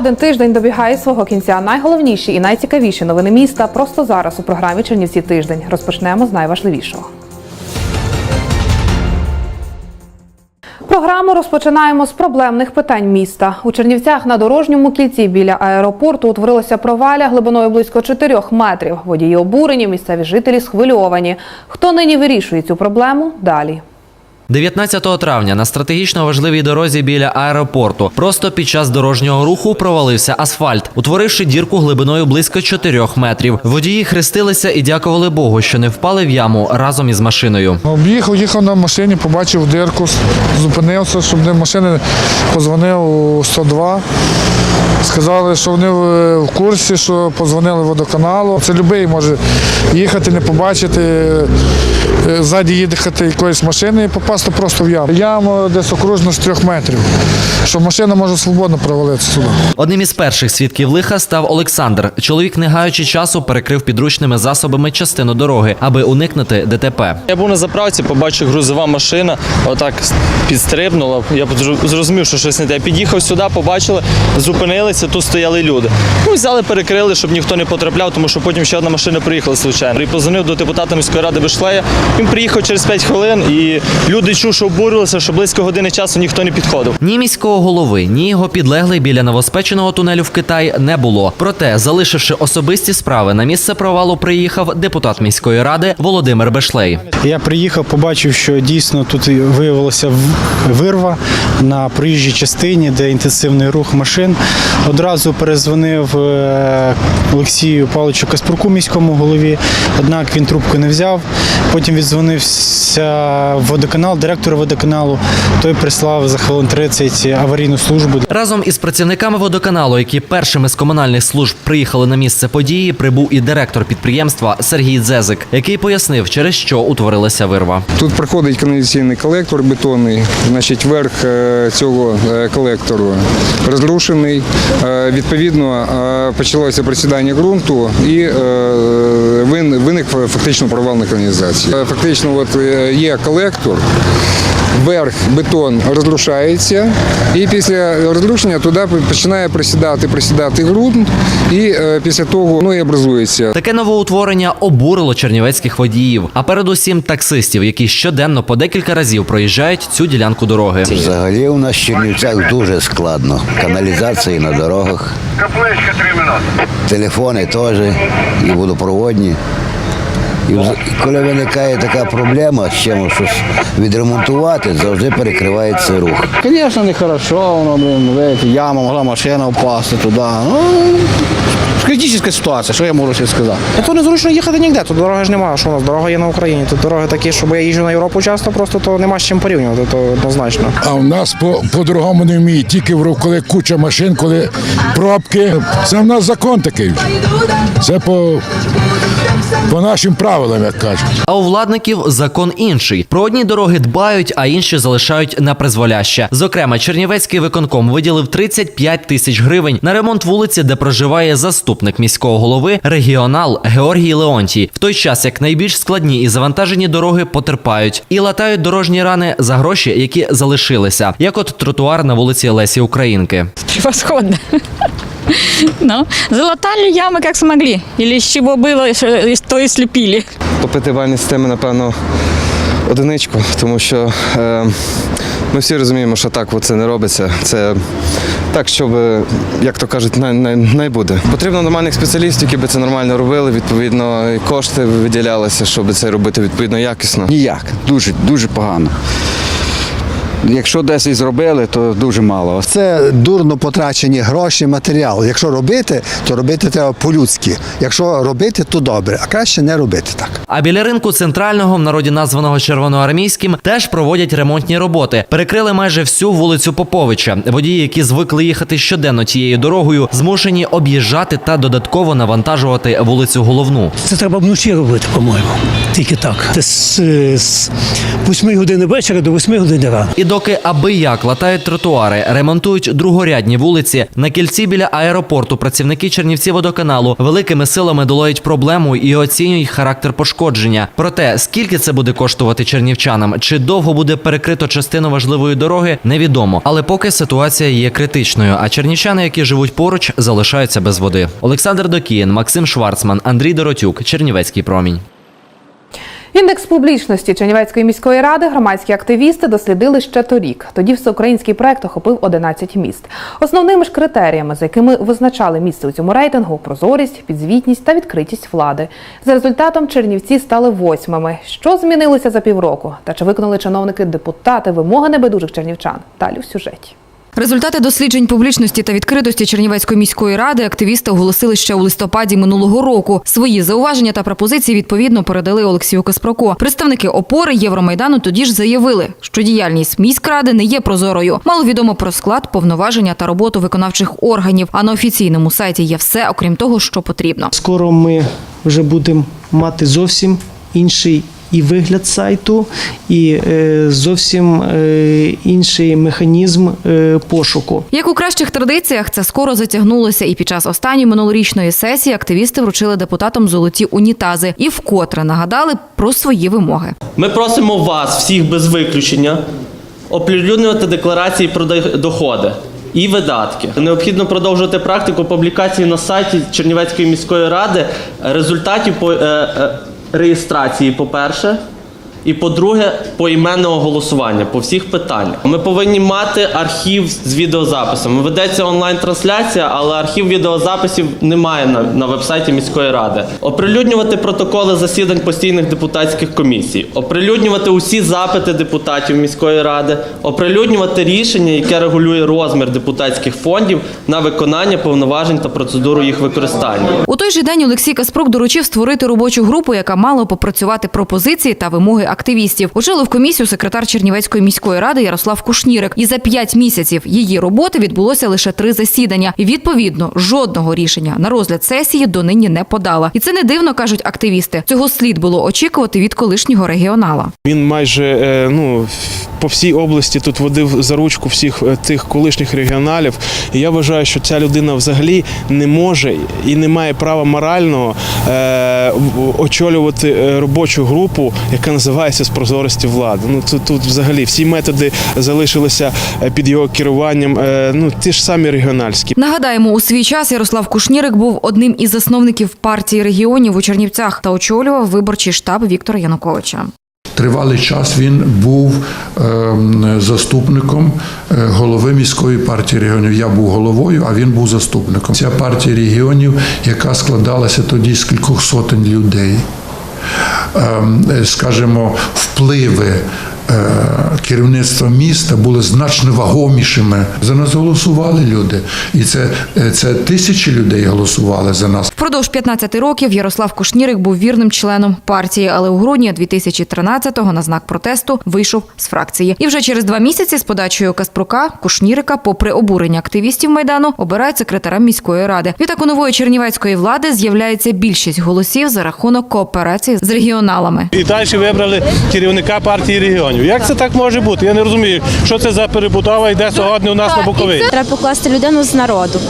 один тиждень добігає свого кінця. Найголовніші і найцікавіші новини міста просто зараз у програмі Чернівці тиждень. Розпочнемо з найважливішого. Програму розпочинаємо з проблемних питань міста. У Чернівцях на дорожньому кільці біля аеропорту утворилася проваля глибиною близько 4 метрів. Водії обурені, місцеві жителі схвильовані. Хто нині вирішує цю проблему? Далі. 19 травня на стратегічно важливій дорозі біля аеропорту просто під час дорожнього руху провалився асфальт, утворивши дірку глибиною близько 4 метрів. Водії хрестилися і дякували Богу, що не впали в яму разом із машиною. Об'їхав, їхав на машині, побачив дирку, зупинився, щоб не машини позвонив у 102. Сказали, що вони в курсі, що позвонили водоканалу. Це будь-який може їхати, не побачити, е, ззаді їхати якоїсь машини і попасти просто в яму. Яму десь окружно з трьох метрів, що машина може свободно провалитися сюди. Одним із перших свідків лиха став Олександр. Чоловік, не гаючи часу, перекрив підручними засобами частину дороги, аби уникнути ДТП. Я був на заправці, побачив грузова машина, отак підстрибнула. Я зрозумів, що щось не те. Під'їхав сюди, побачили, зупинилися, тут стояли люди. Ну, взяли, перекрили, щоб ніхто не потрапляв, тому що потім ще одна машина приїхала случайно. І позвонив до депутата міської ради Вишлея. Він приїхав через 5 хвилин, і люди чув, що обурилися, що близько години часу ніхто не підходив. Ні міського голови, ні його підлеглий біля новоспеченого тунелю в Китай не було. Проте, залишивши особисті справи, на місце провалу приїхав депутат міської ради Володимир Бешлей. Я приїхав, побачив, що дійсно тут виявилася вирва на проїжджій частині, де інтенсивний рух машин. Одразу перезвонив е, Олексію Павловичу Каспруку, міському голові, однак він трубку не взяв. Потім віддзвонився в водоканал, директор водоканалу. Той прислав за хвилин 30 аварійну службу. Разом із працівниками водоканалу, які першими з комунальних служб приїхали на місце події, прибув і директор підприємства Сергій Дзезик, який пояснив, через що утворилася вирва. Тут проходить каналізаційний колектор бетонний. Значить, верх е, цього е, колектору розрушений. Е, Відповідно, почалося просідання ґрунту і е, фактично провал на каналізації. Е, Фактично, от е, є колектор. Верх бетон розрушається, і після розрушення туди починає просідати, просідати ґрунт, і після того ну і образується Таке новоутворення обурило чернівецьких водіїв, а передусім таксистів, які щоденно по декілька разів проїжджають цю ділянку дороги. Взагалі у нас в Чернівцях дуже складно. Каналізації на дорогах, Капличка три минути. телефони теж і водопроводні. І коли виникає така проблема з чимось щось відремонтувати, завжди перекривається рух. Звісно, не хорошо, воно, блин, видите, яма, могла машина впасти туди. Ну, критична ситуація, що я можу ще сказати. То незручно їхати ніде, тут дороги ж немає. Що у нас дорога є на Україні? Тут дороги такі, щоб я їжджу на Європу часто, просто то нема з чим порівнювати, то однозначно. А в нас по, по-другому не вміють. Тільки в коли куча машин, коли пробки. Це в нас закон такий. Це по, по нашим правилам, як кажуть. А у владників закон інший. Про одні дороги дбають, а інші залишають на призволяще. Зокрема, Чернівецький виконком виділив 35 тисяч гривень на ремонт вулиці, де проживає заступник міського голови регіонал Георгій Леонтій. В той час як найбільш складні і завантажені дороги потерпають і латають дорожні рани за гроші, які залишилися, як от тротуар на вулиці Лесі Українки. Превосходно. Ну, залатали ямы как смогли. Или с чего было, что- то и слепили. По системі, напевно, одиничку, тому що е, ми всі розуміємо, що так це не робиться. Це так, щоб, як то кажуть, не, не, не буде. Потрібно нормальних спеціалістів, які би це нормально робили. Відповідно, і кошти виділялися, щоб це робити відповідно якісно. Ніяк, дуже, дуже погано. Якщо десь і зробили, то дуже мало. Це дурно потрачені гроші, матеріал. Якщо робити, то робити треба по-людськи. Якщо робити, то добре, а краще не робити так. А біля ринку центрального, в народі названого червоноармійським, теж проводять ремонтні роботи. Перекрили майже всю вулицю Поповича. Водії, які звикли їхати щоденно тією дорогою, змушені об'їжджати та додатково навантажувати вулицю головну. Це треба вночі робити, по-моєму. Тільки так. Це з, з 8 години вечора до 8 години рано. Доки аби як латають тротуари, ремонтують другорядні вулиці, на кільці біля аеропорту працівники Чернівці водоканалу великими силами долають проблему і оцінюють характер пошкодження. Проте, скільки це буде коштувати чернівчанам, чи довго буде перекрито частину важливої дороги, невідомо. Але поки ситуація є критичною, а чернівчани, які живуть поруч, залишаються без води. Олександр Докіїн, Максим Шварцман, Андрій Доротюк, Чернівецький промінь. Індекс публічності Чернівецької міської ради громадські активісти дослідили ще торік. Тоді всеукраїнський проект охопив 11 міст. Основними ж критеріями, за якими визначали місце у цьому рейтингу, прозорість, підзвітність та відкритість влади. За результатом Чернівці стали восьмими. Що змінилося за півроку? Та чи виконали чиновники депутати вимоги небайдужих чернівчан? Далі в сюжеті. Результати досліджень публічності та відкритості Чернівецької міської ради активісти оголосили ще у листопаді минулого року. Свої зауваження та пропозиції відповідно передали Олексію Каспроко. Представники опори Євромайдану тоді ж заявили, що діяльність міськради не є прозорою. Мало відомо про склад, повноваження та роботу виконавчих органів. А на офіційному сайті є все, окрім того, що потрібно. Скоро ми вже будемо мати зовсім інший і вигляд сайту, і е, зовсім е, інший механізм е, пошуку. Як у кращих традиціях, це скоро затягнулося, і під час останньої минулорічної сесії активісти вручили депутатам золоті унітази і вкотре нагадали про свої вимоги. Ми просимо вас, всіх без виключення, оприлюднювати декларації про доходи і видатки. Необхідно продовжувати практику публікації на сайті Чернівецької міської ради результатів по, реєстрації, по-перше. І по-друге, поіменного голосування по всіх питаннях. Ми повинні мати архів з відеозаписами. Ведеться онлайн-трансляція, але архів відеозаписів немає на, на вебсайті міської ради. Оприлюднювати протоколи засідань постійних депутатських комісій, оприлюднювати усі запити депутатів міської ради, оприлюднювати рішення, яке регулює розмір депутатських фондів на виконання повноважень та процедуру їх використання. У той же день Олексій Каспрук доручив створити робочу групу, яка мала попрацювати пропозиції та вимоги активістів. Очолив комісію секретар Чернівецької міської ради Ярослав Кушнірик. І за п'ять місяців її роботи відбулося лише три засідання. І відповідно жодного рішення на розгляд сесії донині не подала. І це не дивно кажуть активісти. Цього слід було очікувати від колишнього регіонала. Він майже е, ну по всій області тут водив за ручку всіх е, тих колишніх регіоналів. І я вважаю, що ця людина взагалі не може і не має права морального е, очолювати е, робочу групу, яка називається з прозорості влади. Ну тут, тут взагалі всі методи залишилися е, під його керуванням. е, ну ті ж самі регіональські. Нагадаємо, у свій час Ярослав Кушнірик був одним із засновників партії регіонів у Чернівцях та очолював виборчий штаб Віктора Януковича. Тривалий час він був ем, заступником е, голови міської партії регіонів. Я був головою, а він був заступником. Ця партія регіонів, яка складалася тоді з кількох сотень людей. Ем, е, Скажімо, впливи керівництва міста були значно вагомішими. За нас голосували люди, і це, е, це тисячі людей голосували за нас. Впродовж 15 років Ярослав Кушнірик був вірним членом партії, але у грудні 2013-го на знак протесту вийшов з фракції. І вже через два місяці з подачею Каспрука Кушнірика, попри обурення активістів майдану, обирають секретарем міської ради. Відтак у нової чернівецької влади з'являється більшість голосів за рахунок кооперації з регіоналами. І далі вибрали керівника партії регіонів. Як це так може бути? Я не розумію, що це за перебудова йде сьогодні у нас на Буковині. Треба покласти людину з народу.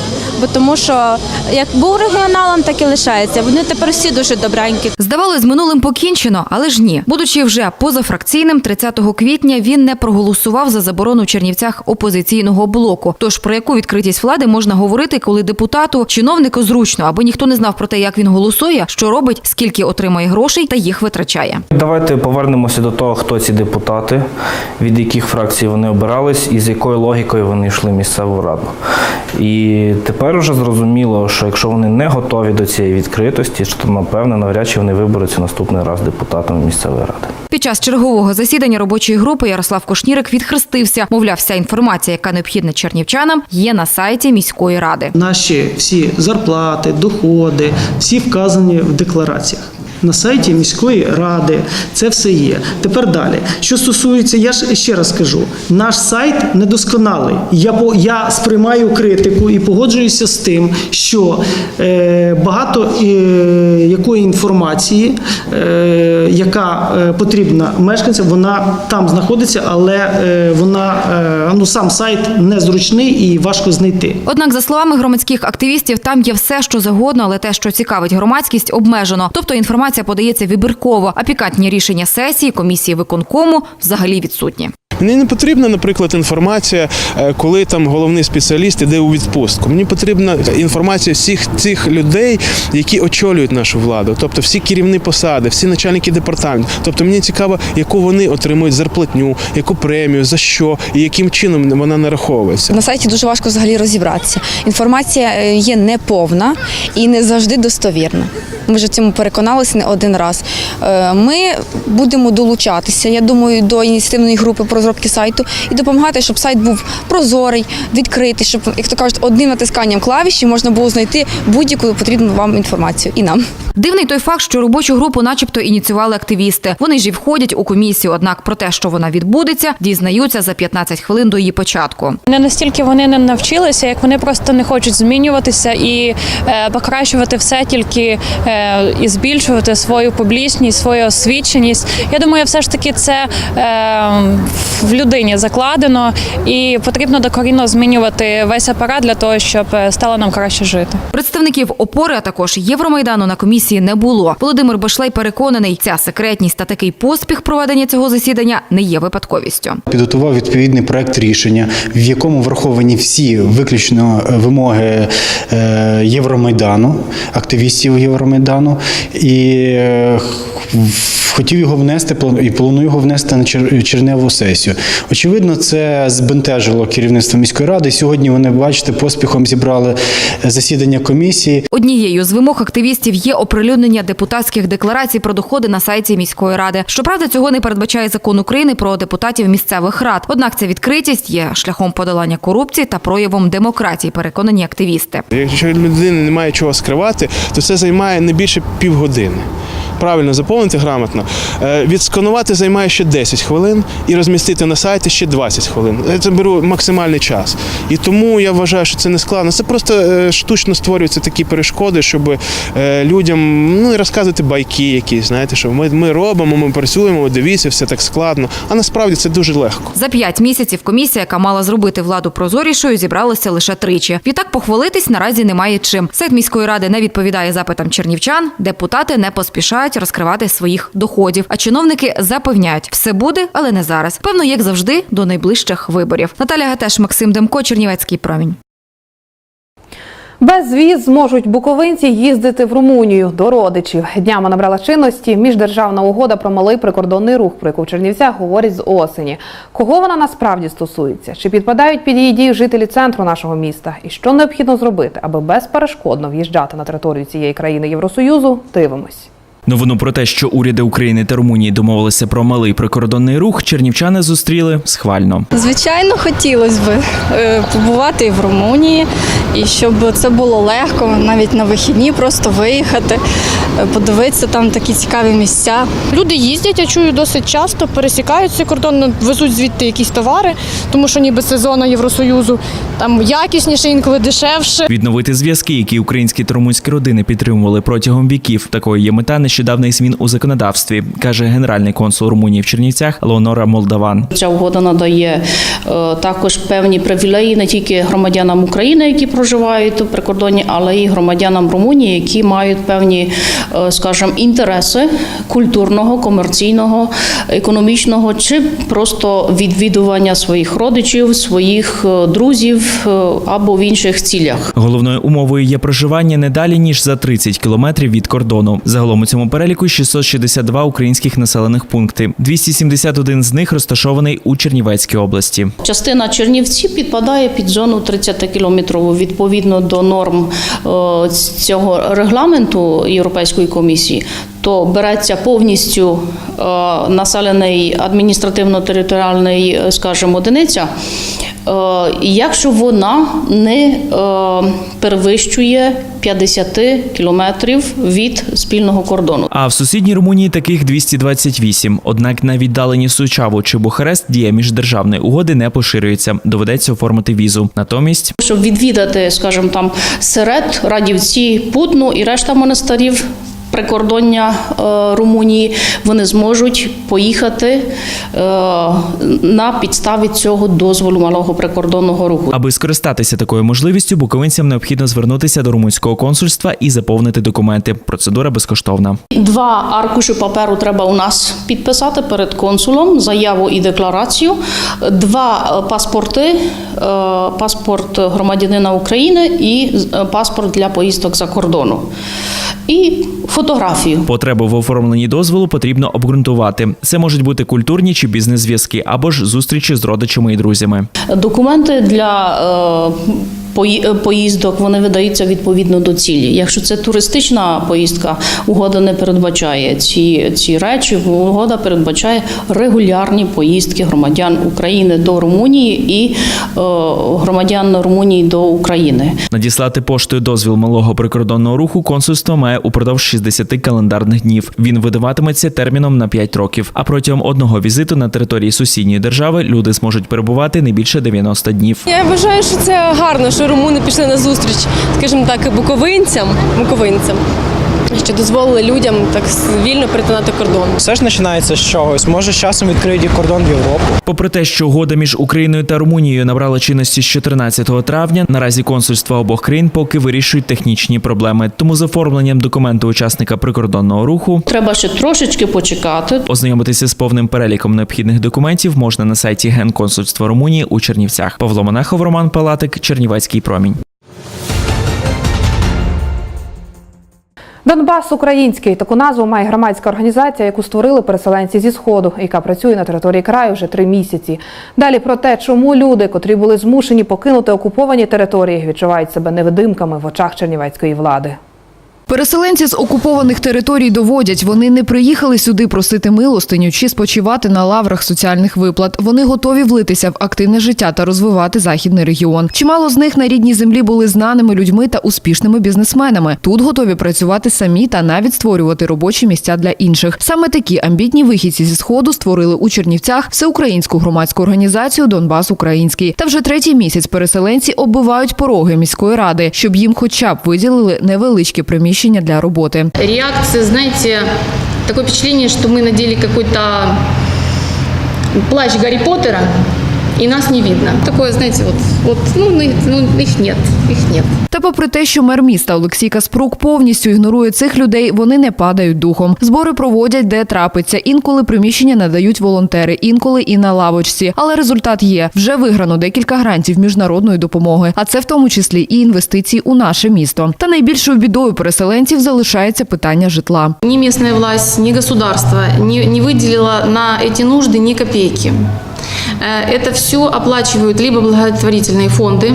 Бо тому що як був регіоналом, так і лишається. Вони тепер всі дуже добренькі. Здавалось, з минулим покінчено, але ж ні. Будучи вже позафракційним, 30 квітня він не проголосував за заборону в Чернівцях опозиційного блоку. Тож про яку відкритість влади можна говорити, коли депутату чиновнику зручно, аби ніхто не знав про те, як він голосує, що робить, скільки отримає грошей та їх витрачає. Давайте повернемося до того, хто ці депутати, від яких фракцій вони обирались і з якою логікою вони йшли в місцеву раду. І тепер вже зрозуміло, що якщо вони не готові до цієї відкритості, то напевне навряд чи вони виберуться наступний раз депутатами місцевої ради. Під час чергового засідання робочої групи Ярослав Кошнірик відхрестився. Мовляв, вся інформація, яка необхідна чернівчанам, є на сайті міської ради. Наші всі зарплати, доходи, всі вказані в деклараціях. На сайті міської ради це все є. Тепер далі. Що стосується, я ж ще раз скажу, наш сайт недосконалий. Я, по- я сприймаю критику і погоджуюся з тим, що е, багато е, якої інформації, е, яка е, потрібна мешканцям, вона там знаходиться, але е, вона е, ну сам сайт незручний і важко знайти. Однак, за словами громадських активістів, там є все, що завгодно, але те, що цікавить громадськість, обмежено. Тобто інформація подається вибірково, а пікантні рішення сесії, комісії виконкому взагалі відсутні. Мені не потрібна, наприклад, інформація, е, коли там головний спеціаліст іде у відпустку. Мені потрібна інформація всіх цих людей, які очолюють нашу владу, тобто всі керівні посади, всі начальники департаментів. Тобто мені цікаво, яку вони отримують зарплатню, яку премію, за що і яким чином вона нараховується. На сайті дуже важко взагалі розібратися. Інформація е, є неповна і не завжди достовірна. Ми вже цьому переконалися не один раз. Е, Ми будемо долучатися, я думаю, до ініціативної групи по розробки сайту і допомагати, щоб сайт був прозорий, відкритий, щоб, як то кажуть, одним натисканням клавіші можна було знайти будь-яку потрібну вам інформацію і нам. Дивний той факт, що робочу групу, начебто, ініціювали активісти. Вони ж і входять у комісію. Однак про те, що вона відбудеться, дізнаються за 15 хвилин до її початку. Не настільки вони не навчилися, як вони просто не хочуть змінюватися і е, покращувати все тільки е, і збільшувати свою публічність, свою освіченість. Я думаю, все ж таки це е, в людині закладено, і потрібно докорінно змінювати весь апарат для того, щоб е, стало нам краще жити. Представників опори, а також Євромайдану на комісії не було. Володимир Башлей переконаний, ця секретність та такий поспіх проведення цього засідання не є випадковістю. Підготував відповідний проект рішення, в якому враховані всі виключно е, вимоги е, Євромайдану, активістів Євромайдану, і хотів його внести і планую його внести на чер- черневу сесію. Очевидно, це збентежило керівництво міської ради. Сьогодні вони, бачите, поспіхом зібрали засідання комісії. Однією з вимог активістів є оприлюднення депутатських декларацій про доходи на сайті міської ради. Щоправда, цього не передбачає закон України про депутатів місцевих рад. Однак ця відкритість є шляхом подолання корупції та проявом демократії, переконані активісти. Якщо людини немає чого скривати, то це займає не більше півгодини. Правильно заповнити грамотно. Е, Відсканувати займає ще 10 хвилин і розмістити на сайті ще 20 хвилин. Це беру максимальний час. І тому я вважаю, що це не складно. Це просто е, штучно створюються такі перешкоди, щоб е, людям ну, розказувати байки якісь, знаєте, що ми, ми робимо, ми працюємо, дивіться, все так складно. А насправді це дуже легко. За п'ять місяців комісія, яка мала зробити владу прозорішою, зібралася лише тричі. Відтак похвалитись наразі немає чим. Сайт міської ради не відповідає запитам чернівчан. Депутати не поспішають розкривати своїх доходів. А чиновники запевняють, все буде, але не зараз. Певно, як завжди, до найближчих виборів. Наталя Гатеш, Максим Демко, Чернівецький промінь. Без віз зможуть буковинці їздити в Румунію до родичів. Днями набрала чинності міждержавна угода про малий прикордонний рух, про яку в Чернівцях говорять з осені. Кого вона насправді стосується? Чи підпадають під її дію жителі центру нашого міста? І що необхідно зробити, аби безперешкодно в'їжджати на територію цієї країни Євросоюзу? Дивимось. Новину про те, що уряди України та Румунії домовилися про малий прикордонний рух, чернівчани зустріли схвально. Звичайно, хотілося б е, побувати в Румунії, і щоб це було легко, навіть на вихідні просто виїхати, е, подивитися там такі цікаві місця. Люди їздять, я чую досить часто, пересікають цей кордон, ну, везуть звідти якісь товари, тому що ніби це зона Євросоюзу, там якісніше, інколи дешевше. Відновити зв'язки, які українські та румунські родини підтримували протягом віків. Такою є мета нещодавних змін у законодавстві, каже генеральний консул Румунії в Чернівцях Леонора Молдаван. Ця угода надає е, також певні привілеї не тільки громадянам України, які проживають у прикордонні, але й громадянам Румунії, які мають певні, е, скажімо, інтереси культурного, комерційного, економічного чи просто відвідування своїх родичів, своїх е, друзів е, або в інших цілях. Головною умовою є проживання не далі ніж за 30 кілометрів від кордону. Загалом у цьому переліку 662 українських населених пункти. 271 з них розташований у Чернівецькій області. Частина Чернівці підпадає під зону 30 кілометрову відповідно до норм е, цього регламенту Європейської комісії. То береться повністю е, населений адміністративно-територіальний, е, скажімо, одиниця. Е, якщо вона не е, перевищує 50 кілометрів від спільного кордону. А в сусідній Румунії таких 228. Однак на віддалені Сучаву чи Бухарест дія міждержавної угоди не поширюється. Доведеться оформити візу. Натомість Щоб відвідати, скажімо, там Серед, Радівці, Путну і решта монастирів. Прикордоння е, Румунії вони зможуть поїхати е, на підставі цього дозволу малого прикордонного руху. Аби скористатися такою можливістю, буковинцям необхідно звернутися до румунського консульства і заповнити документи. Процедура безкоштовна. Два аркуші паперу треба у нас підписати перед консулом, заяву і декларацію. Два е, паспорти, паспорт громадянина України і паспорт для поїздок за кордону. І фотографію. Потребу в оформленні дозволу потрібно обґрунтувати. Це можуть бути культурні чи бізнес-зв'язки, або ж зустрічі з родичами і друзями. Документи для е, поїздок вони видаються відповідно до цілі. Якщо це туристична поїздка, угода не передбачає ці, ці речі. Угода передбачає регулярні поїздки громадян України до Румунії і е, громадян Румунії до України. Надіслати поштою дозвіл малого прикордонного руху консульство має упродовж 60 календарних днів. Він видаватиметься терміном на 5 років. А протягом одного візиту на території сусідньої держави люди зможуть перебувати не більше 90 днів. Я вважаю, що це гарно, що румуни пішли на зустріч, скажімо так, буковинцям, буковинцям, що дозволили людям так вільно перетинати кордон. Все ж починається з чогось. Може, з часом відкриють і кордон в Європу. Попри те, що угода між Україною та Румунією набрала чинності з 14 травня, наразі консульства обох країн поки вирішують технічні проблеми. Тому з оформленням документу учасника прикордонного руху Треба ще трошечки почекати. ознайомитися з повним переліком необхідних документів можна на сайті Генконсульства Румунії у Чернівцях. Павло Монахов, Роман Палатик, Чернівецький промінь. Донбас український таку назву має громадська організація, яку створили переселенці зі сходу, яка працює на території краю вже три місяці. Далі про те, чому люди, котрі були змушені покинути окуповані території, відчувають себе невидимками в очах чернівецької влади. Переселенці з окупованих територій доводять, вони не приїхали сюди просити милостиню чи спочивати на лаврах соціальних виплат. Вони готові влитися в активне життя та розвивати західний регіон. Чимало з них на рідній землі були знаними людьми та успішними бізнесменами. Тут готові працювати самі та навіть створювати робочі місця для інших. Саме такі амбітні вихідці зі сходу створили у Чернівцях всеукраїнську громадську організацію Донбас Український. Та вже третій місяць переселенці оббивають пороги міської ради, щоб їм хоча б виділили невеличке приміщення для роботи. Реакция, знаете, такое впечатление, что мы надели какой-то плащ Гарри Поттера, и нас не видно. Такое, знаете, вот, вот ну, ну, ну, их нет, их нет. Та попри те, що мер міста Олексій Каспрук повністю ігнорує цих людей, вони не падають духом. Збори проводять, де трапиться. Інколи приміщення надають волонтери, інколи і на лавочці. Але результат є. Вже виграно декілька грантів міжнародної допомоги, а це в тому числі і інвестиції у наше місто. Та найбільшою бідою переселенців залишається питання житла. Ни местная власть, ни государство не, не выделило на эти нужды ни копейки. Э, Это все оплачивают либо благотворительные фонды,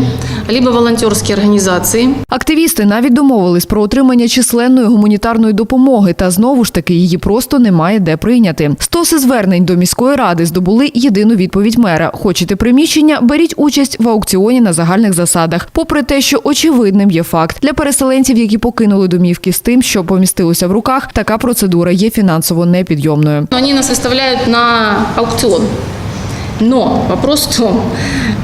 либо волонтерские организации. Активісти навіть домовились про отримання численної гуманітарної допомоги, та знову ж таки її просто немає де прийняти. Стоси звернень до міської ради здобули єдину відповідь мера: хочете приміщення, беріть участь в аукціоні на загальних засадах. Попри те, що очевидним є факт для переселенців, які покинули домівки з тим, що помістилося в руках, така процедура є фінансово непідйомною. Но Они нас выставляют на аукцион. Но вопрос в том,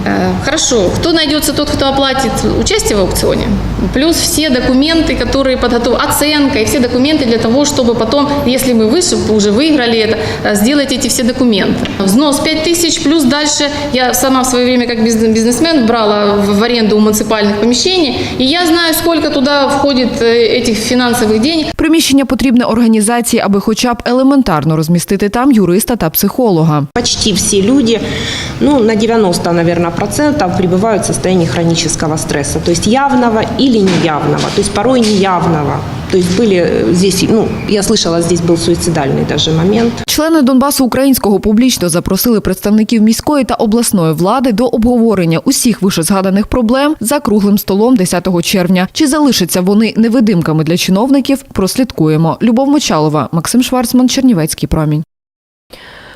э, хорошо, кто найдется тот, кто оплатит участие в аукционе, плюс все документы, которые подготовлены, оценка и все документы для того, чтобы потом, если мы выше, уже выиграли это, э, сделать эти все документы. Взнос 5 тысяч, плюс дальше я сама в свое время как бизнес- бизнесмен брала в в аренду муниципальных помещений, и я знаю, сколько туда входит э, этих финансовых денег. Приміщення потрібне організації, аби хоча б елементарно розмістити там юриста та психолога. Почти все люди, ну, на 90, наверное, процентов пребывают в состоянии хронического стресса, то есть явного или неявного, то есть порой неявного. То есть были э, здесь, ну, я слышала, здесь был суицидальный даже момент. Члени Донбасу українського публічно запросили представників міської та обласної влади до обговорення усіх вишезгаданих проблем за круглим столом 10 червня. Чи залишаться вони невидимками для чиновників? Прослідкуємо. Любов Мочалова, Максим Шварцман, Чернівецький промінь.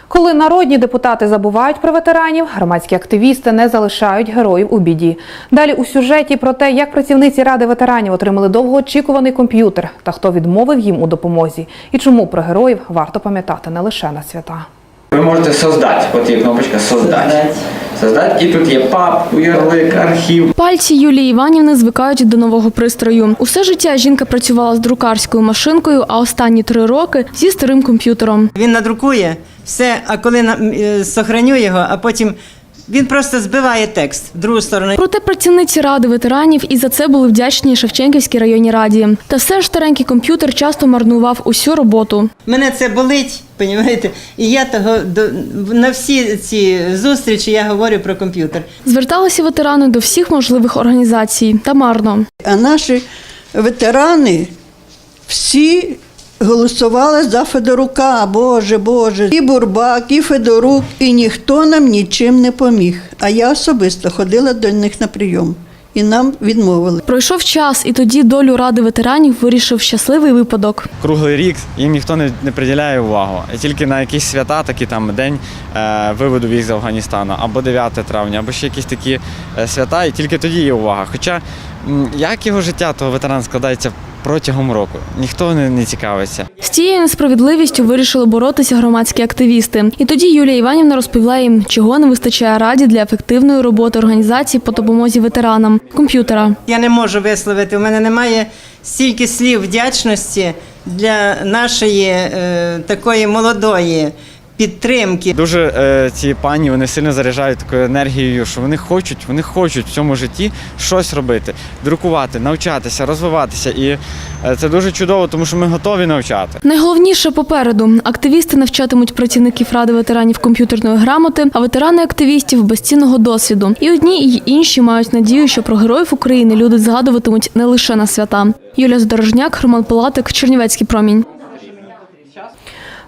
Коли народні депутати забувають про ветеранів, громадські активісти не залишають героїв у біді. Далі у сюжеті про те, як працівниці ради ветеранів отримали довгоочікуваний комп'ютер та хто відмовив їм у допомозі, і чому про героїв варто пам'ятати не лише на свята. Ви можете создати. От є кнопочка создати. Создати. І тут є папку, ярлик, архів. Пальці Юлії Іванівни звикають до нового пристрою. Усе життя жінка працювала з друкарською машинкою, а останні три роки зі старим комп'ютером. Він надрукує все, а коли на- е, сохраню його, а потім він просто збиває текст в другу сторону. Проте працівниці ради ветеранів і за це були вдячні Шевченківській районній раді. Та все ж старенький комп'ютер часто марнував усю роботу. Мене це болить, понімаєте? І я того на всі ці зустрічі я говорю про комп'ютер. Зверталися ветерани до всіх можливих організацій та марно. А наші ветерани всі голосували за Федорука. Боже, Боже. І Бурбак, і Федорук, і ніхто нам нічим не поміг. А я особисто ходила до них на прийом. І нам відмовили. Пройшов час, і тоді долю ради ветеранів вирішив щасливий випадок. Круглий рік їм ніхто не, не приділяє увагу. І тільки на якісь свята, такі там день е, виводу їх з Афганістану, або 9 травня, або ще якісь такі е, свята, і тільки тоді є увага. Хоча як його життя того ветерана складається протягом року, ніхто не, не цікавиться. З цією несправедливістю вирішили боротися громадські активісти. І тоді Юлія Іванівна розповіла їм, чого не вистачає раді для ефективної роботи організації по допомозі ветеранам комп'ютера. Я не можу висловити. У мене немає стільки слів вдячності для нашої е, такої молодої підтримки. Дуже е, ці пані вони сильно заряджають такою енергією, що вони хочуть, вони хочуть в цьому житті щось робити, друкувати, навчатися, розвиватися. І е, це дуже чудово, тому що ми готові навчати. Найголовніше попереду активісти навчатимуть працівників ради ветеранів комп'ютерної грамоти, а ветерани активістів безцінного досвіду. І одні, і інші мають надію, що про героїв України люди згадуватимуть не лише на свята. Юлія Здорожняк, Роман Палатик, Чернівецький промінь.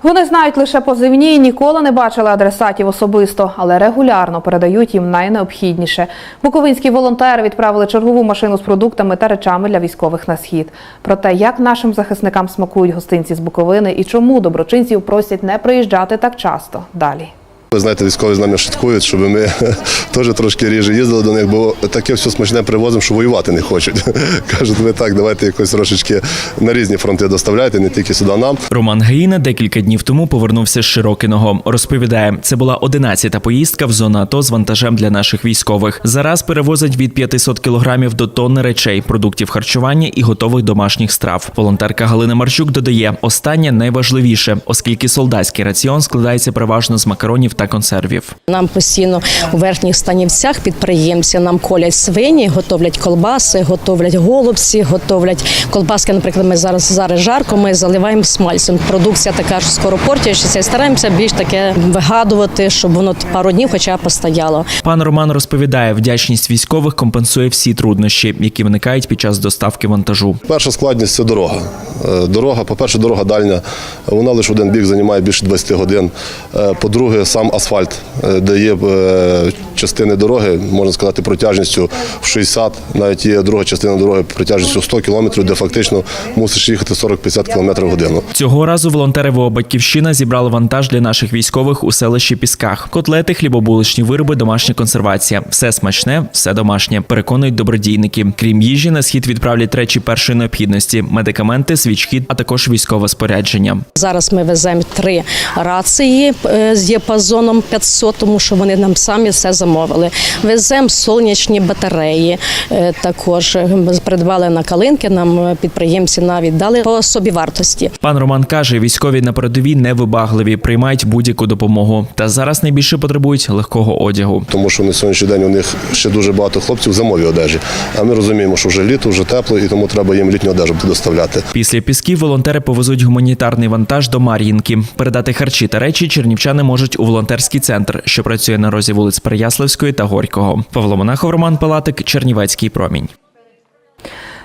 Вони знають лише позивні і ніколи не бачили адресатів особисто, але регулярно передають їм найнеобхідніше. Буковинські волонтери відправили чергову машину з продуктами та речами для військових на схід. Про те, як нашим захисникам смакують гостинці з Буковини і чому доброчинців просять не приїжджати так часто. Далі. Ви знаєте, військові з нами шуткують, щоб ми теж трошки ріже їздили до них, бо таке все смачне привозимо, що воювати не хочуть. Кажуть, ви так, давайте якось трошечки на різні фронти доставляйте, не тільки сюди нам. Роман Гаїна декілька днів тому повернувся з Широкиного. Розповідає, це була 11-та поїздка в зону АТО з вантажем для наших військових. Зараз перевозить від 500 кілограмів до тонни речей, продуктів харчування і готових домашніх страв. Волонтерка Галина Марчук додає, останнє найважливіше, оскільки солдатський раціон складається переважно з макаронів та консервів. Нам постійно у верхніх станівцях підприємці нам колять свині, готовлять колбаси, готовлять голубці, готовлять колбаски. Наприклад, ми зараз зараз жарко. Ми заливаємо смальцем. Продукція така ж скоропортящася. і Стараємося більш таке вигадувати, щоб воно пару днів, хоча б постояло. Пан Роман розповідає, вдячність військових компенсує всі труднощі, які виникають під час доставки вантажу. Перша складність це дорога. Е, Дорога, по-перше, дорога дальня. Вона лише один бік займає більше 20 годин. Е, По-друге, сам асфальт, е, де є е, частини дороги, можна сказати, протяжністю в 60, навіть є друга частина дороги протяжністю 100 кілометрів, де фактично мусиш їхати 40-50 кілометрів в годину. Цього разу волонтери ВО Батьківщина зібрали вантаж для наших військових у селищі Пісках. Котлети, хлібобуличні вироби, домашня консервація. Все смачне, все домашнє. Переконують добродійники. Крім їжі, на схід відправлять речі першої необхідності: медикаменти, свічки, а також військове спорядження. Зараз ми веземо три рації е, з діапазоном 500, тому що вони нам самі все замовили. Веземо сонячні батареї. е, Також придбали на калинки. Нам підприємці навіть дали по собі вартості. Пан Роман каже, військові на передовій невибагливі, приймають будь-яку допомогу. Та зараз найбільше потребують легкого одягу. Тому що на сьогоднішній день у них ще дуже багато хлопців в зимовій одежі. А ми розуміємо, що вже літо, вже тепло, і тому треба їм літню одежу доставляти. Після пісків волонтери повезуть гуманітарний вантаж до Мар'їнки. Передати харчі та речі чернівчани можуть у волонтерський центр, що працює на розі вулиць Переяславської та Горького. Павло Монахов, Роман Палатик, Чернівецький промінь.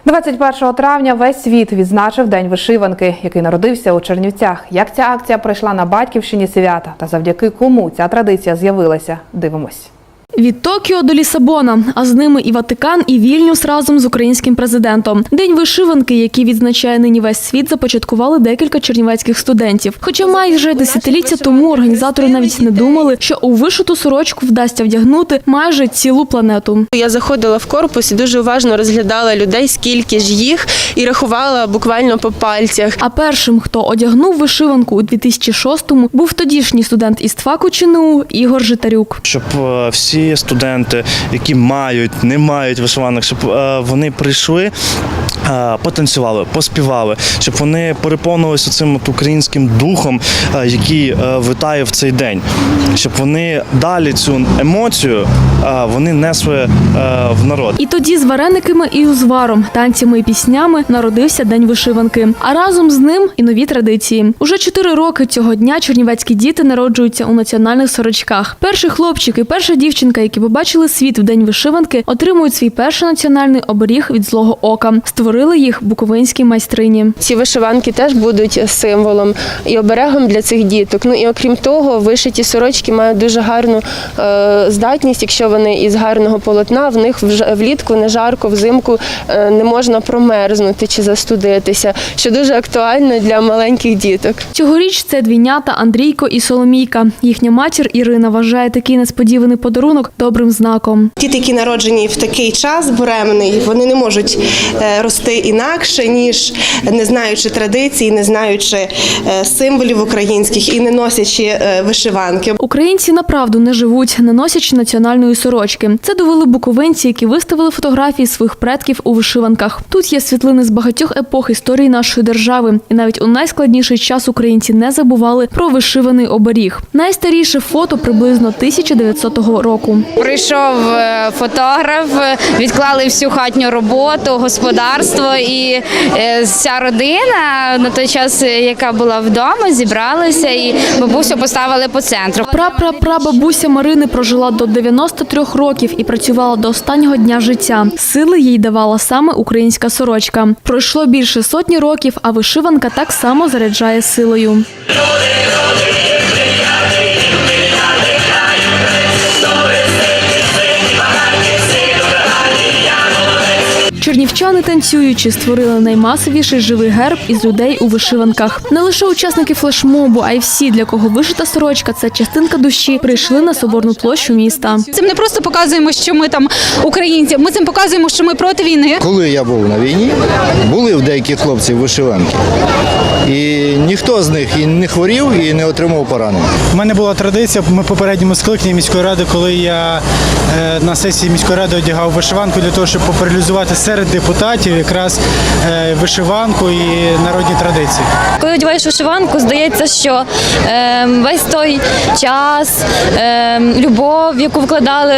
21 травня весь світ відзначив День вишиванки, який народився у Чернівцях. Як ця акція пройшла на батьківщині свята та завдяки кому ця традиція з'явилася? Дивимось. Від Токіо до Лісабона, а з ними і Ватикан, і Вільнюс разом з українським президентом. День вишиванки, який відзначає нині весь світ, започаткували декілька чернівецьких студентів. Хоча майже десятиліття тому організатори навіть не думали, що у вишиту сорочку вдасться вдягнути майже цілу планету. Я заходила в корпус і дуже уважно розглядала людей, скільки ж їх, і рахувала буквально по пальцях. А першим, хто одягнув вишиванку у 2006-му, був тодішній студент із ТФАКу ЧНУ Ігор Житарюк. щоб е, всі студенти, які мають, не мають вишиванок, щоб е, вони прийшли, потанцювали, поспівали, щоб вони переповнилися цим українським духом, е, який е, витає в цей день, щоб вони далі цю емоцію е, вони несли е, в народ. І тоді з варениками і узваром, танцями і піснями народився День вишиванки. А разом з ним і нові традиції. Уже чотири роки цього дня чернівецькі діти народжуються у національних сорочках. Перший хлопчик і перша дівчинка, які побачили світ в день вишиванки, отримують свій перший національний оберіг від злого ока. Створили їх буковинські майстрині. Ці вишиванки теж будуть символом і оберегом для цих діток. Ну і окрім того, вишиті сорочки мають дуже гарну е, здатність, якщо вони із гарного полотна, в них вже влітку не жарко, взимку е, не можна промерзнути чи застудитися, що дуже актуально для маленьких діток. Цьогоріч це двійнята Андрійко і Соломійка. Їхня матір Ірина вважає такий несподіваний подарунок добрим знаком. Діти, які народжені в такий час буремний, вони не можуть е, рости інакше, ніж не знаючи традицій, не знаючи е, символів українських і не носячи е, вишиванки. Українці направду не живуть, не носячи національної сорочки. Це довели буковинці, які виставили фотографії своїх предків у вишиванках. Тут є світлини з багатьох епох історії нашої держави, і навіть у найскладніший час українці не забували про вишиваний оберіг. Найстаріше фото приблизно 1900 року. Прийшов е, фотограф, відклали всю хатню роботу, господарство і е, вся родина на той час, е, яка була вдома, зібралися і бабусю поставили по центру. Прапрапрабабуся Марини прожила до 93 років і працювала до останнього дня життя. Сили їй давала саме українська сорочка. Пройшло більше сотні років, а вишиванка так само заряджає силою. Чернівчани танцюючи створили наймасовіший живий герб із людей у вишиванках. Не лише учасники флешмобу, а й всі, для кого вишита сорочка це частинка душі, прийшли на соборну площу міста. Цим не просто показуємо, що ми там українці. Ми цим показуємо, що ми проти війни. Коли я був на війні, були в деяких хлопців вишиванки. І ніхто з них і не хворів і не отримав поранень. У мене була традиція, ми попередньому скликанні міської ради, коли я е, на сесії міської ради одягав вишиванку для того, щоб популяризувати серед депутатів якраз е, вишиванку і народні традиції. Коли одягаєш вишиванку, здається, що е, весь той час, любов, яку вкладали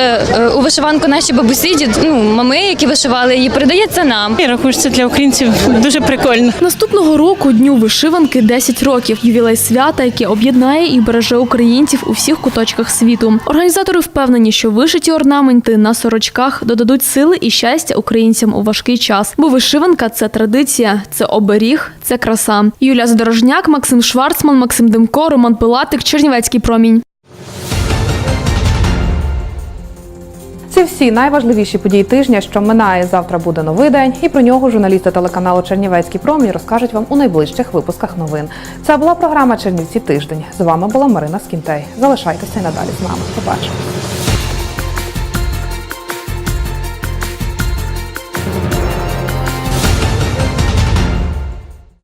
у вишиванку наші бабусі, дід- ну, мами, які вишивали її, передається нам. Я рахую, що це для українців дуже прикольно. Наступного року дню вишиванки 10 років. Ювілей свята, яке об'єднає і береже українців у всіх куточках світу. Організатори впевнені, що вишиті орнаменти на сорочках додадуть сили і щастя українцям у важкий час. Бо вишиванка це традиція, це оберіг, це краса. Юлія Задорожняк, Максим Шварцман, Максим Демко, Роман Пилатик, Чернівецький промінь. Це всі найважливіші події тижня, що минає. Завтра буде новий день, і про нього журналісти телеканалу Чернівецький промінь розкажуть вам у найближчих випусках новин. Це була програма Чернівці тиждень. З вами була Марина Скінтей. Залишайтеся надалі з нами. Побачимо.